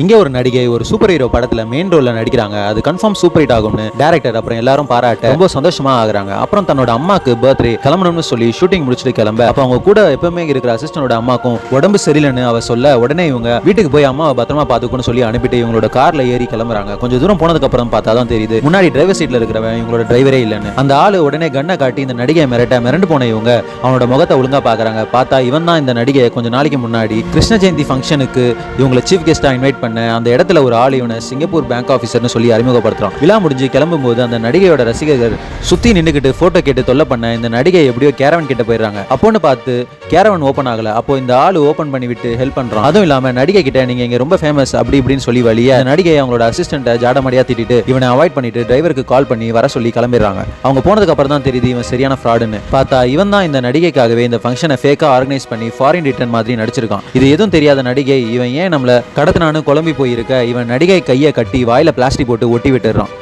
இங்கே ஒரு நடிகை ஒரு சூப்பர் ஹீரோ படத்தில் மெயின் ரோலில் நடிக்கிறாங்க. அது கன்ஃபார்ம் சூப்பர் ஹிட் ஆகும்னு டேரக்டர் அப்புறம் எல்லாரும் பாராட்ட ரொம்ப சந்தோஷமாக ஆகுறாங்க. அப்புறம் தன்னோட அம்மாக்கு பர்த்டே கிளம்பணும்னு சொல்லி ஷூட்டிங் முடிச்சுட்டு கிளம்ப அப்போ அவங்க கூட எப்பவுமே இருக்கிற அசிஸ்டனோட அம்மாக்கும் உடம்பு சரியில்லைன்னு அவ சொல்ல உடனே இவங்க வீட்டுக்கு போய் அம்மாவை பத்திரமா பார்த்துக்கணும்னு சொல்லி அனுப்பிட்டு இவங்களோட கார்ல ஏறி கிளம்புறாங்க. கொஞ்சம் தூரம் போனதுக்கு அப்புறம் பார்த்தா தான் தெரியுது முன்னாடி டிரைவர் சீட்ல இருக்கிறவன் இவங்களோட டிரைவரே இல்லைன்னு. அந்த ஆளு உடனே கண்ணை காட்டி இந்த நடிகை மிரட்ட மிரண்டு போன இவங்க அவனோட முகத்தை ஒழுங்கா பாக்குறாங்க பார்த்தா இவன் தான் இந்த நடிகை கொஞ்ச நாளைக்கு முன்னாடி கிருஷ்ண ஜெயந்தி ஃபங்க்ஷனுக்கு இவங்களை சீஃப் கெஸ்டா இன்வைட் பண்ண அந்த இடத்துல ஒரு ஆள் இவனை சிங்கப்பூர் பேங்க் ஆஃபீஸர்னு சொல்லி அறிமுகப்படுத்துறான். விழா முடிஞ்சு கிளம்பும்போது அந்த நடிகையோட ரசிகர்கள் சுத்தி நின்றுக்கிட்டு போட்டோ கேட்டு தொல்லை பண்ண இந்த நடிகை எப்படியோ கேரவன் கிட்ட போயிடுறாங்க. அப்போன்னு பார்த்து கேரவன் ஓப்பன் ஆகல. அப்போ இந்த ஆள் ஓப்பன் பண்ணி விட்டு ஹெல்ப் பண்றான். அதுவும் இல்லாம நடிகை கிட்ட நீங்க இங்க ரொம்ப ஃபேமஸ் அப்படி இப்படின்னு சொல்லி வழியா நடிகை அவங்களோட அசிஸ்டன்ட்டை ஜாடமடியா திட்டிட்டு இவனை அவாய்ட் பண்ணிட்டு டிரைவருக்கு கால் பண்ணி வர சொல்லி கிளம்பிடுறாங்க. அவங்க போனதுக்கு அப்புறம் தான் தெரியுது இவன் சரியான ஃப்ராடுன்னு பார்த்தா இவன் தான் இந்த நடிகைக்காகவே இந்த ஃபங்க்ஷனை ஃபேக்கா ஆர்கனைஸ் பண்ணி ஃபாரின் ரிட்டர்ன் மாதிரி நடிச்சிருக்கான். இது எதுவும் தெரியாத நடிகை இவன் ஏன் நம்மள கடத்தினான்னு குழம்பி போயிருக்க இவன் நடிகை கையை கட்டி வாயில பிளாஸ்டிக் போட்டு ஒட்டி விட்டுறான்